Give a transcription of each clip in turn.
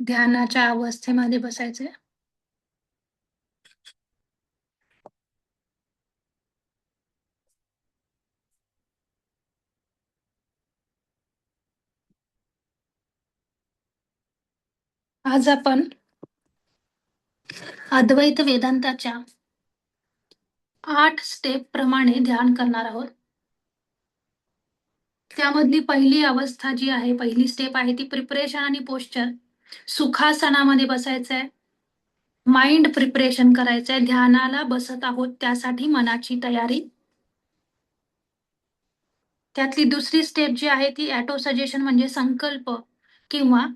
ध्यानाच्या अवस्थेमध्ये बसायचे. आज आपण अद्वैत वेदांताच्या आठ स्टेप प्रमाणे ध्यान करणार आहोत. त्यामधली पहिली अवस्था जी आहे पहिली स्टेप आहे ती प्रिपरेशन आणि पोश्चर सुखासनामध्ये बसायचंय. माइंड प्रिपरेशन करायचंय. ध्यानाला बसत आहोत त्यासाठी मनाची तयारी. त्यातली दुसरी स्टेप जी आहे ती ऍटो सजेशन म्हणजे संकल्प किंवा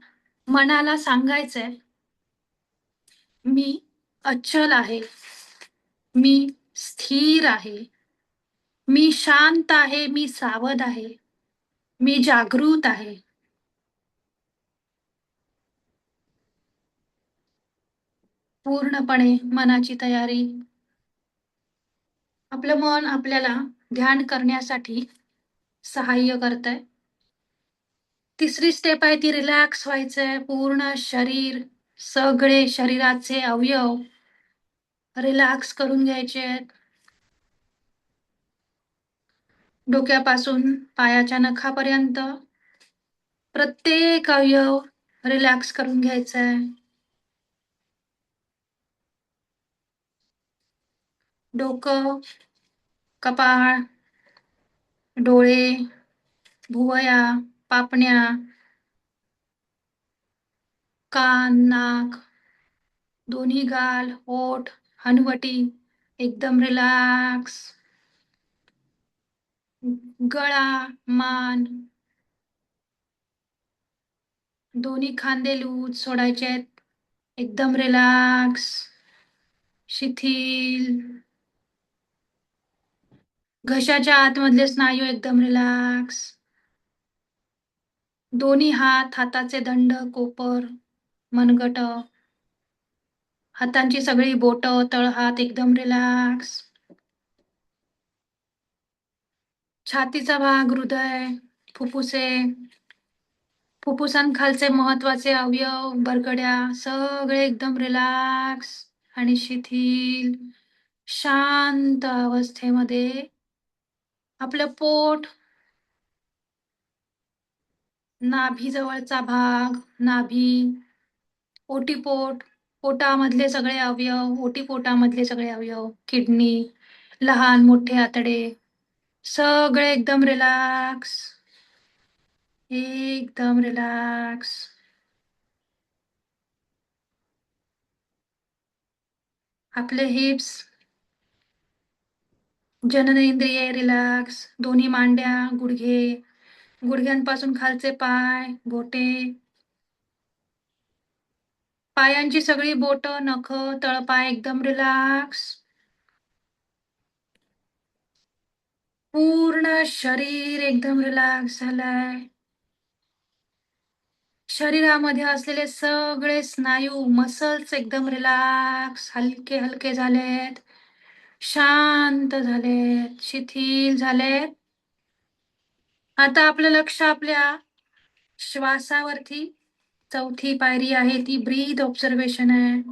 मनाला सांगायचंय मी अचल आहे मी स्थिर आहे मी शांत आहे मी सावध आहे मी जागृत आहे. पूर्णपणे मनाची तयारी. आपलं मन आपल्याला ध्यान करण्यासाठी सहाय्य करत आहे तिसरी स्टेप आहे ती रिलॅक्स व्हायचंय. पूर्ण शरीर सगळे शरीराचे अवयव रिलॅक्स करून घ्यायचे आहेत. डोक्यापासून पायाच्या नखापर्यंत प्रत्येक अवयव रिलॅक्स करून घ्यायचा आहे डोकं कपाळ डोळे भुवया पापण्या कान नाक दोन्ही गाल ओठ हनवटी एकदम रिलॅक्स गळा मान. दोन्ही खांदे लूज सोडायचे आहेत. एकदम रिलॅक्स शिथिल. घशाच्या आतमधले स्नायू एकदम रिलॅक्स दोन्ही हात हाताचे दंड कोपर मनगट हातांची सगळी बोट तळहात एकदम रिलॅक्स छातीचा भाग हृदय फुफ्फुसे फुफ्फुसांखालचे महत्त्वाचे अवयव बरगड्या सगळे एकदम रिलॅक्स आणि शिथिल शांत अवस्थेमध्ये आपलं पोट नाभी जवळचा भाग नाभी ओटीपोट पोटामधले सगळे अवयव ओटीपोटामधले सगळे अवयव किडनी लहान मोठे आतडे सगळे एकदम रिलॅक्स एकदम रिलॅक्स आपले हिप्स जननेंद्रिये रिलॅक्स दोन्ही मांड्या गुडघे गुडघ्यांपासून खालचे पाय बोटे. पायांची सगळी बोट नख तळपाय एकदम रिलॅक्स पूर्ण शरीर एकदम रिलॅक्स झालंय. शरीरामध्ये असलेले सगळे स्नायू मसल्स एकदम रिलॅक्स हलके हलके झालेत. शांत झालेत शिथिल झालेत आता आपलं लक्ष आपल्या श्वासावरती. चौथी पायरी आहे ती ब्रीद ऑब्झर्वेशन आहे.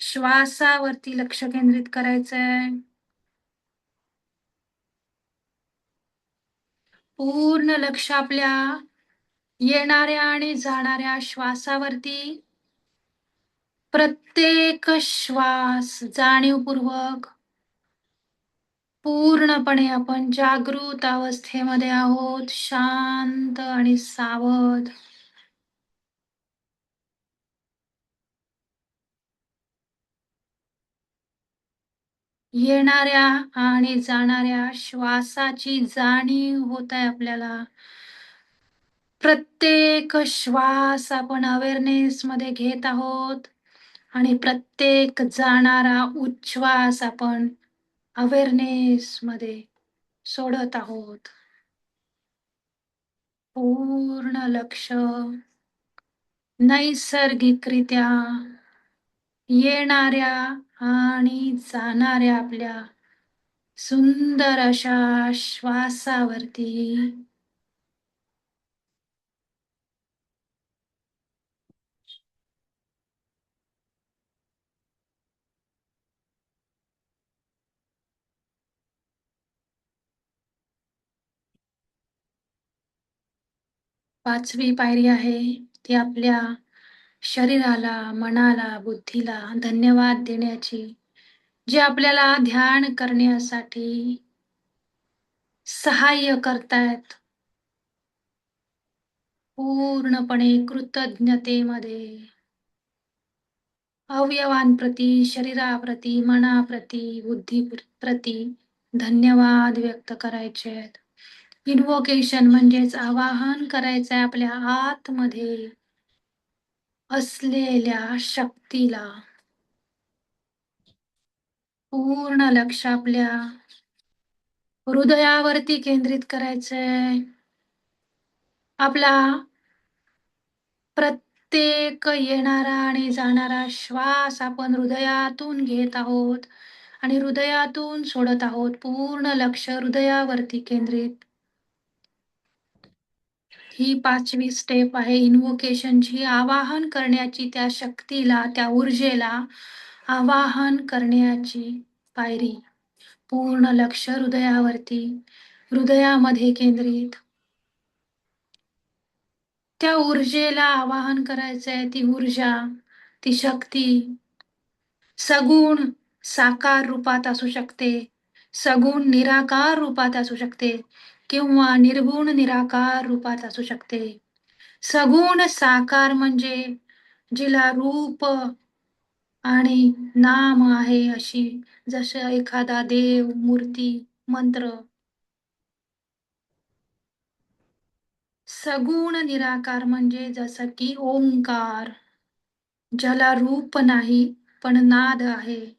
श्वासावरती लक्ष केंद्रित करायचंय. पूर्ण लक्ष आपल्या येणाऱ्या आणि जाणाऱ्या श्वासावरती. प्रत्येक श्वास जाणीवपूर्वक पूर्णपणे आपण जागृत अवस्थेमध्ये आहोत. शांत आणि सावध. येणाऱ्या आणि जाणाऱ्या श्वासाची जाणीव होत आहे आपल्याला. प्रत्येक श्वास आपण अवेअरनेस मध्ये घेत आहोत. आणि प्रत्येक जाणारा उच्छ्वास आपण अवेअरनेस मध्ये सोडत आहोत. पूर्ण लक्ष नैसर्गिकरित्या येणाऱ्या आणि जाणाऱ्या आपल्या सुंदर अशा श्वासावरती पाचवी पायरी आहे. ती आपल्या शरीराला मनाला बुद्धीला धन्यवाद देण्याची जे आपल्याला ध्यान करण्यासाठी सहाय्य करतायत. पूर्णपणे कृतज्ञतेमध्ये अवयवांप्रती शरीराप्रती मनाप्रती बुद्धीप्रती धन्यवाद व्यक्त करायचे आहेत इन्व्होकेशन म्हणजेच आवाहन करायचंय आपल्या आतमध्ये असलेल्या शक्तीला. पूर्ण लक्ष आपल्या हृदयावरती केंद्रित करायचंय. आपला प्रत्येक येणारा आणि जाणारा श्वास आपण हृदयातून घेत आहोत आणि हृदयातून सोडत आहोत. पूर्ण लक्ष हृदयावरती केंद्रित. ही पाचवी स्टेप आहे. इन्व्होकेशनची आवाहन करण्याची त्या शक्तीला त्या ऊर्जेला आवाहन करण्याची पायरी. पूर्ण लक्ष हृदयावरती हृदयामध्ये केंद्रित. त्या ऊर्जेला आवाहन करायचंय ती ऊर्जा ती शक्ती सगुण साकार रूपात असू शकते सगुण निराकार रूपात असू शकते. किंवा निर्गुण निराकार रूपात असू शकते. सगुण साकार म्हणजे जिला रूप आणि नाम आहे अशी जसं एखादा देव मूर्ती मंत्र. सगुण निराकार म्हणजे जसं की ओंकार. ज्याला रूप नाही पण नाद आहे.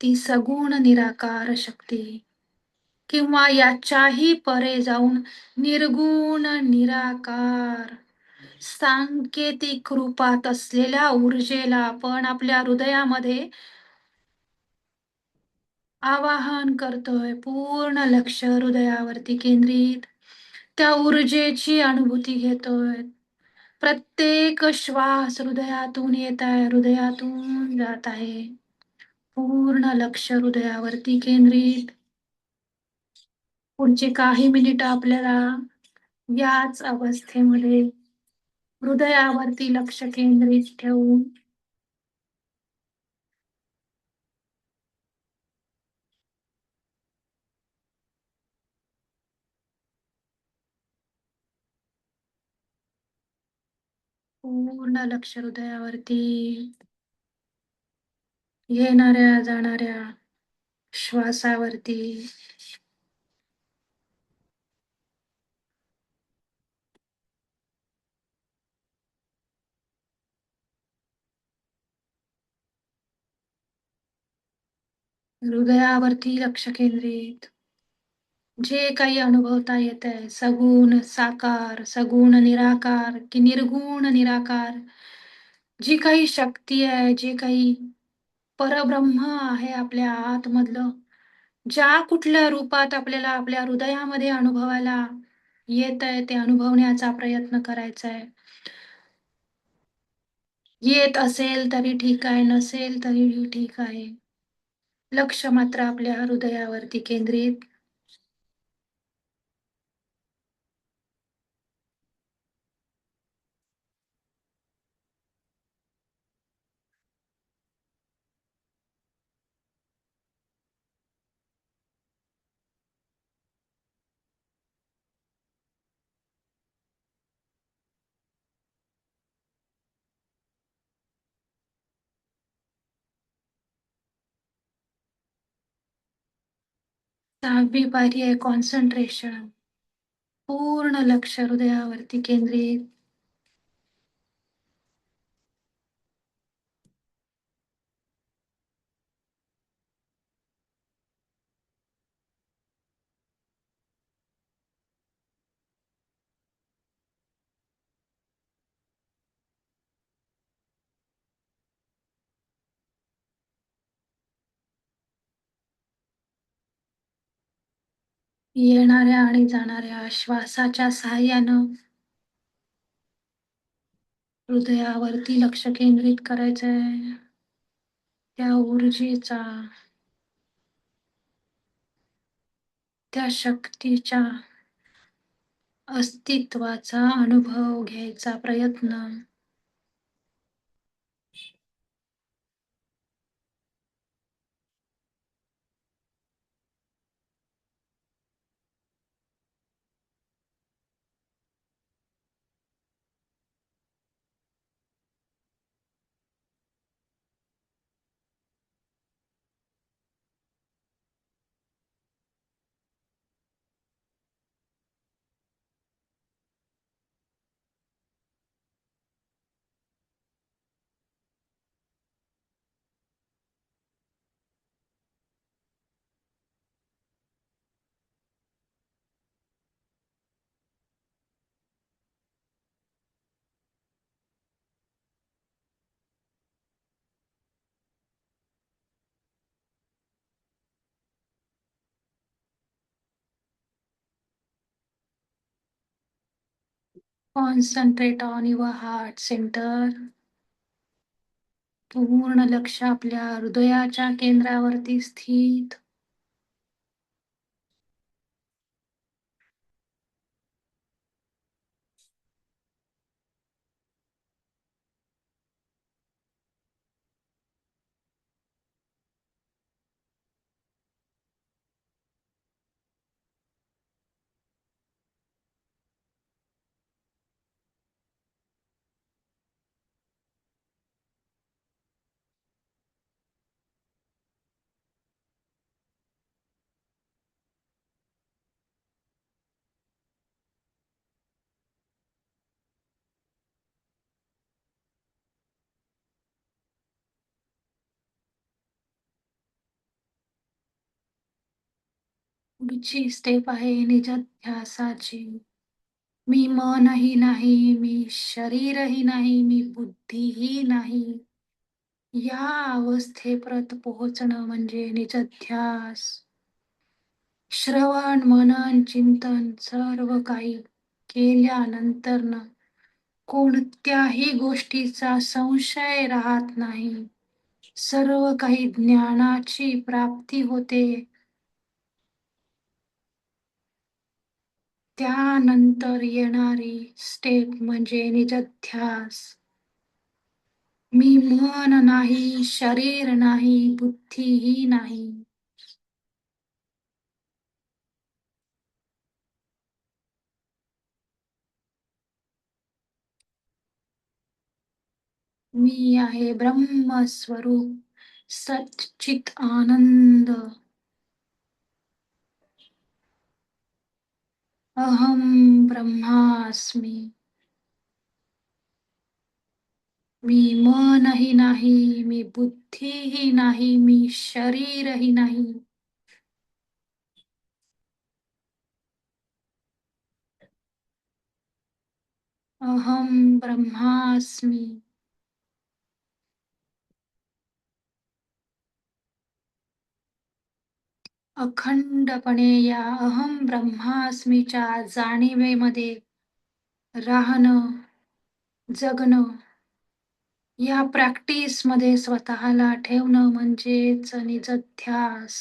ती सगुण निराकार शक्ती. किंवा याच्याही परे जाऊन निर्गुण निराकार सांकेतिक रूपात असलेल्या ऊर्जेला आपण आपल्या हृदयामध्ये आवाहन करतोय. पूर्ण लक्ष हृदयावरती केंद्रित. त्या ऊर्जेची अनुभूती घेतोय. प्रत्येक श्वास हृदयातून येत आहे हृदयातून जात आहे. पूर्ण लक्ष हृदयावरती केंद्रित. पुढचे काही मिनिट आपल्याला याच अवस्थेमध्ये हृदयावरती लक्ष केंद्रित ठेवून पूर्ण लक्ष हृदयावरती येणाऱ्या जाणाऱ्या श्वासावरती हृदयावरती लक्ष केंद्रित. जे काही अनुभवता येत आहे सगुण साकार सगुण निराकार की निर्गुण निराकार जी काही शक्ती आहे जे काही परब्रह्म आहे आपल्या आतमधलं ज्या कुठल्या रूपात आपल्याला आपल्या हृदयामध्ये अनुभवायला येत आहे ते अनुभवण्याचा प्रयत्न करायचा आहे येत असेल तरी ठीक आहे नसेल तरी ठीक आहे. लक्ष मात्र आपल्या हृदयावरती केंद्रित सहावी पारी आहे कॉन्सन्ट्रेशन पूर्ण लक्ष हृदयावरती केंद्रित. येणाऱ्या आणि जाणाऱ्या श्वासाच्या सहाय्यानं हृदयावरती लक्ष केंद्रित करायचंय. त्या ऊर्जेचा त्या शक्तीच्या अस्तित्वाचा अनुभव घ्यायचा प्रयत्न concentrate on your heart centre पूर्ण लक्ष आपल्या हृदयाच्या केंद्रावरती स्थित. पुढची स्टेप आहे निजध्यासाची मी मनही नाही मी शरीरही नाही मी बुद्धीही नाही. या अवस्थेप्रत पोहोचणं म्हणजे निजध्यास श्रवण मनन चिंतन सर्व काही केल्यानंतर कोणत्याही गोष्टीचा संशय राहत नाही. सर्व काही ज्ञानाची प्राप्ती होते. त्यानंतर येणारी स्टेप म्हणजे निजध्यास. मी मन नाही शरीर नाही बुद्धीही नाही. मी आहे ब्रह्मस्वरूप सच्चित आनंद अहम ब्रह्मास्मी। मी मनही नाही मी बुद्धीही नाही मी शरीरही नाही। अहम ब्रह्मास्मी। अखंडपणे या अहम ब्रह्मास्मीच्या जाणीवेमध्ये राहणं जगणं या प्रॅक्टिसमध्ये स्वतःला ठेवणं म्हणजेच निजध्यास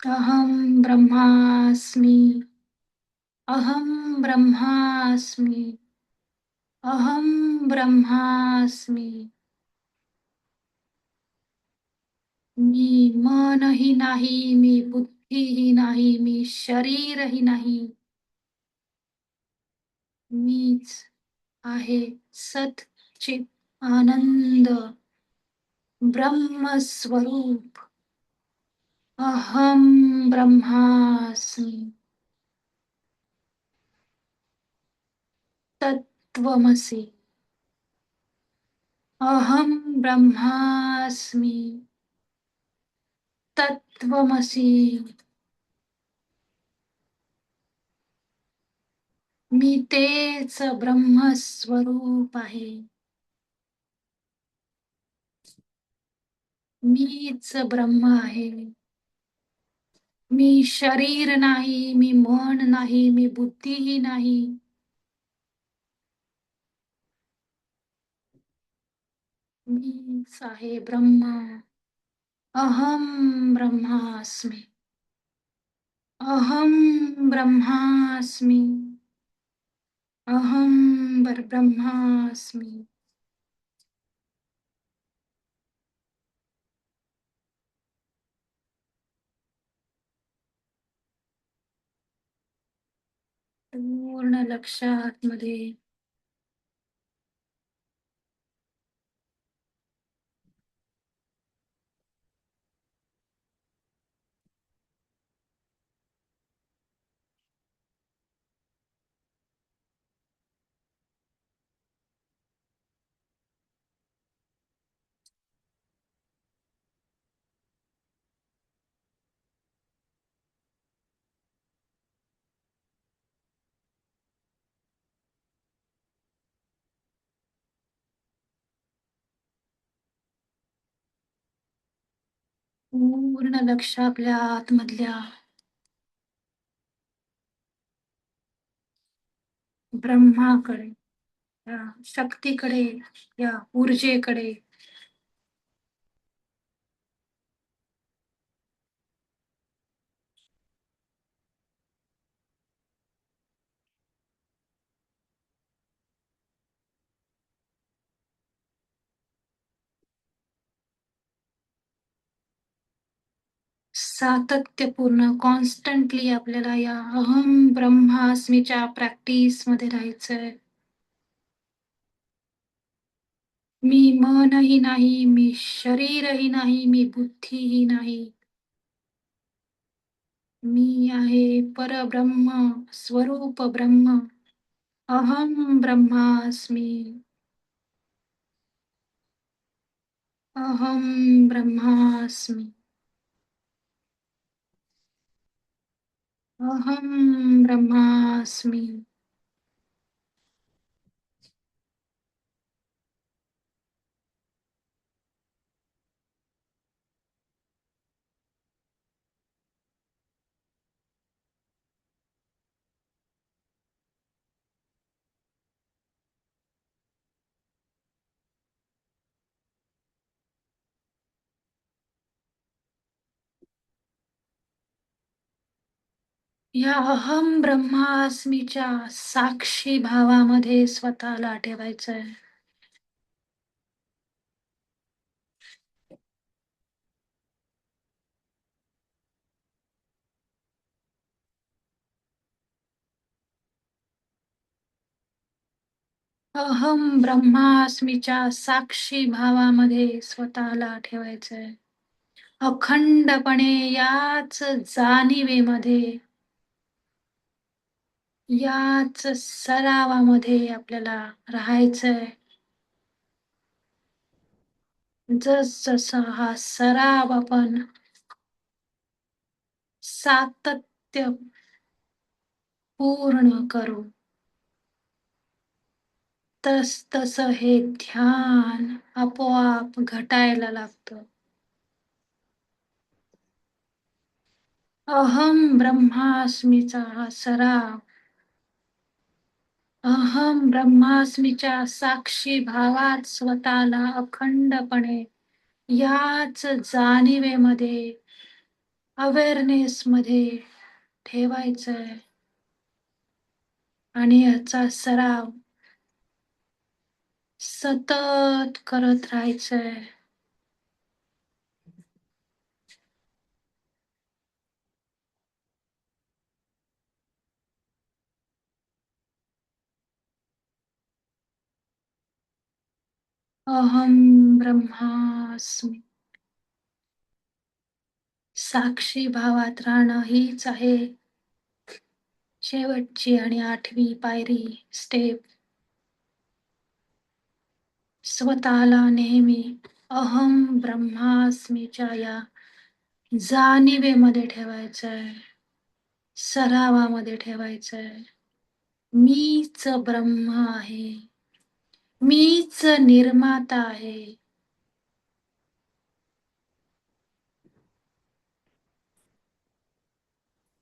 अहम ब्रह्मास्मी अहम ब्रह्मास्मी अहम ब्रह्मास्मी मी मनही नाही मी बुद्धीही नाही मी शरीरही नाही. मीच आहे सतचित आनंद ब्रह्मस्वरूप. अहम ब्रह्मास्मी। तत्वमसि अहम ब्रह्मास्मी। तत्वमसि। मी तेच ब्रह्मस्वरूप आहे मीच ब्रह्म आहे मी शरीर नाही मी मन नाही मी बुद्धीही नाही। मीच आहे ब्रह्मा। अहम ब्रह्मास्मि। अहम ब्रह्मास्मि। अहम ब्रह्मास्मि। पूर्ण लक्षात मध्ये पूर्ण लक्ष आपल्या आतमधल्या ब्रह्माकडे या शक्तीकडे या ऊर्जेकडे. सातत्यपूर्ण कॉन्स्टंटली आपल्याला या अहम ब्रह्मास्मीच्या प्रॅक्टिसमध्ये राहायचंय. मी मनही नाही मी शरीरही नाही मी बुद्धीही नाही. मी आहे परब्रह्म स्वरूप ब्रह्म अहम ब्रह्मास्मी. अहम ब्रह्मास्मी. अहम ब्रह्मास्मी या अहम ब्रह्मास्मीच्या साक्षी भावामध्ये स्वतःला ठेवायचंय. अहम ब्रह्मास्मीच्या साक्षी भावामध्ये स्वतःला ठेवायचंय. अखंडपणे याच जाणीवेमध्ये याच सरावामध्ये आपल्याला राहायचंय. जस जसा हा सराव आपण सातत्य पूर्ण करू तस तस हे ध्यान आपोआप घटायला लागतं. अहम ब्रह्मास्मीचा हा सराव अहम ब्रह्मास्मीच्या साक्षी भावात स्वतःला अखंडपणे याच जाणीवेमध्ये अवेअरनेस मध्ये ठेवायचंय. आणि याचा सराव सतत करत राहायचंय. अहम ब्रह्मास्मी। साक्षी भावात राहणं हीच आहे. शेवटची आणि आठवी पायरी स्टेप स्वतःला नेहमी अहम ब्रह्मास्मीच्या या जाणीवेमध्ये ठेवायचंय सरावामध्ये ठेवायचंय. मीच ब्रह्म आहे. मीच निर्माता आहे.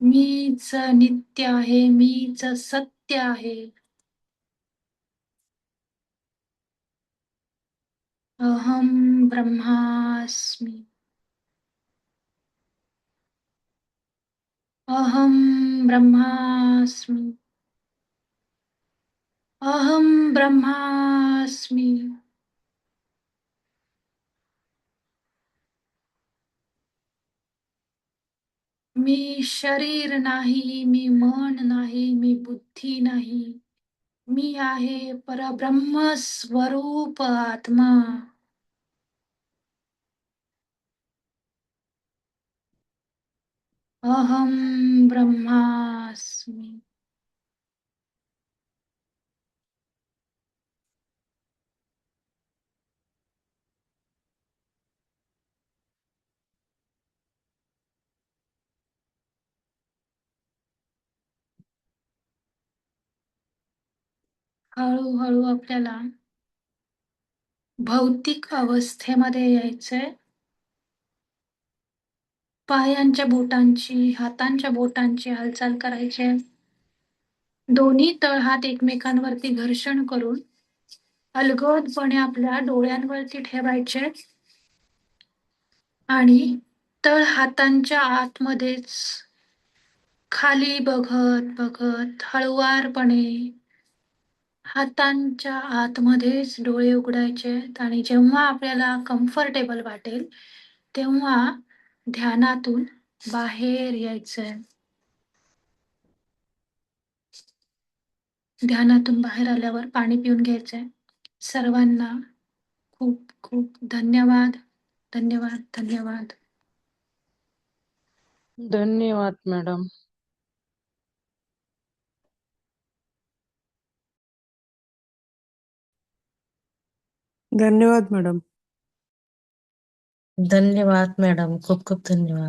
मीच नित्य आहे मीच सत्य आहे. अहम ब्रह्मास्मी. अहं ब्रह्मास्मि. अहं ब्रह्मास्मि। मी शरीर नाही मी मन नाही मी बुद्धी नाही मी आहे परब्रह्म स्वरूप आत्मा। अहं ब्रह्मास्मि। हळूहळू आपल्याला भौतिक अवस्थेमध्ये यायचंय पायांच्या बोटांची हातांच्या बोटांची हालचाल करायची आहे. दोन्ही तळहात एकमेकांवरती घर्षण करून अलगदपणे आपल्या डोळ्यांवरती ठेवायचे आणि तळ हातांच्या आतमध्येच खाली बघत बघत हळुवारपणे हातांच्या आतमध्येच डोळे उघडायचे आहेत आणि जेव्हा आपल्याला कम्फर्टेबल वाटेल तेव्हा ध्यानातून बाहेर यायचंय. ध्यानातून बाहेर आल्यावर पाणी पिऊन घ्यायचंय. सर्वांना खूप खूप धन्यवाद. धन्यवाद धन्यवाद. धन्यवाद मॅडम. धन्यवाद मॅडम. धन्यवाद मॅडम. खूप खूप धन्यवाद.